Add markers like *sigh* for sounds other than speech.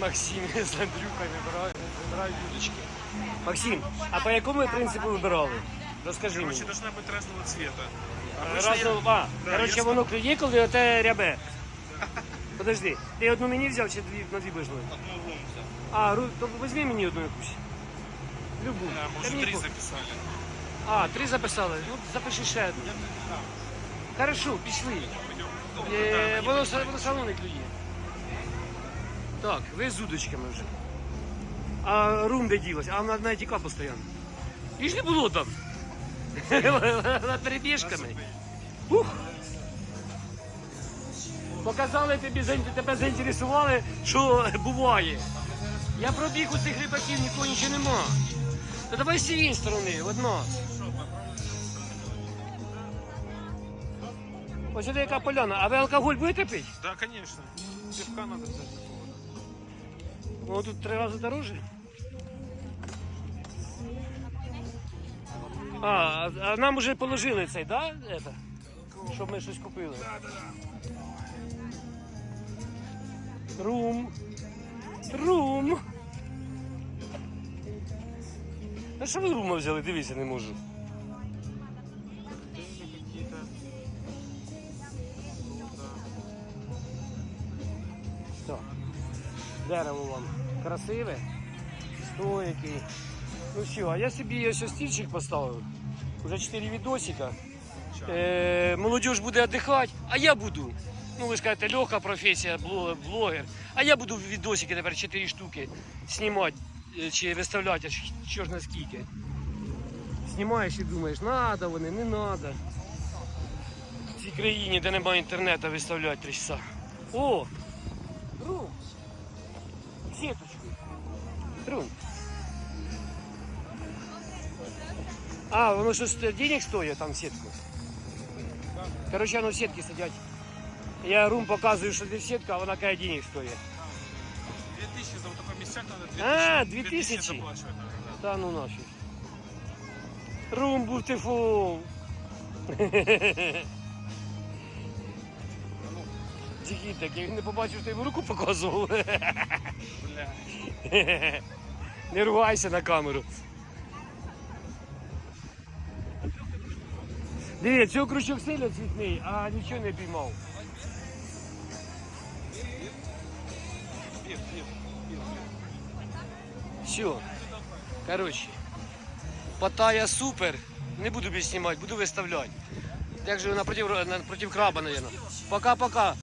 Максим з Андрюхою вибирають, вибирають удочки. Максим, а по якому принципу вибирали? Розкажи Короче, мені. должна быть разного цвета. Разом, а, Да, коротше, я воно клює, коли оте рябе. *laughs* Подожди, ти одну мені взяв чи дві, на дві будеш ловити? Одну лом взял. А, ру- то візьми мені одну якусь. Любу. Да, мы Та уже три записали. А, три записали. Ну, запиши ще одну. Хорошо, пішли. Е, воно, са- воно все одно не клює. Так, ви з удочками вже. А рум де ділась? А вона тіка постійно. Ж не було там. *laughs* Над перебіжками. Ух. Показали тобі, тебе заінтересували, що буває. Я пробіг у цих рибаків, нікого нічого нема. Та давай з цієї сторони, от нас. Ось це яка поляна. А ви алкоголь будете пити? Да, конечно. Пивка надо взять. Ну тут три рази дороже. А, а нам уже положили цей, да? Это? Щоб ми щось купили. Рум. Рум. А що ви рума взяли? Дивіться, не можу. Так. Дерево вам красиве, стойкий. Ну все, а я собі ось стільчик поставив. Уже 4 відосика. Е, молодіж буде віддихати, а я буду. Ну, ви скажете, легка професія, блогер. А я буду відосики тепер 4 штуки знімати е, чи виставляти, аж що ж наскільки. Знімаєш і думаєш, надо вони, не надо. В цій країні, де немає інтернету, виставляти 3 часа. О! Рум! Сеточку. Рум. А, воно щось денег стоїть там сітку. Короче, воно в сітки сидять. Я рум показую, що де сітка, а вона каже денег стоїть. 2000 за вот такой местяк надо 2000. А, 2000? заплачивать надо, да. Та ну нафіг. Рум beautiful. *laughs* Тільки так, я не побачив, що йому руку показував. *laughs* *laughs* Не ругайся на камеру. Дивіться, цього крючок сильно цвітний, а нічого не піймав. Все. Коротше. Паттайя супер. Не буду більше знімати, буду виставляти. Як же напротив, напротив краба, мабуть. Пока-пока.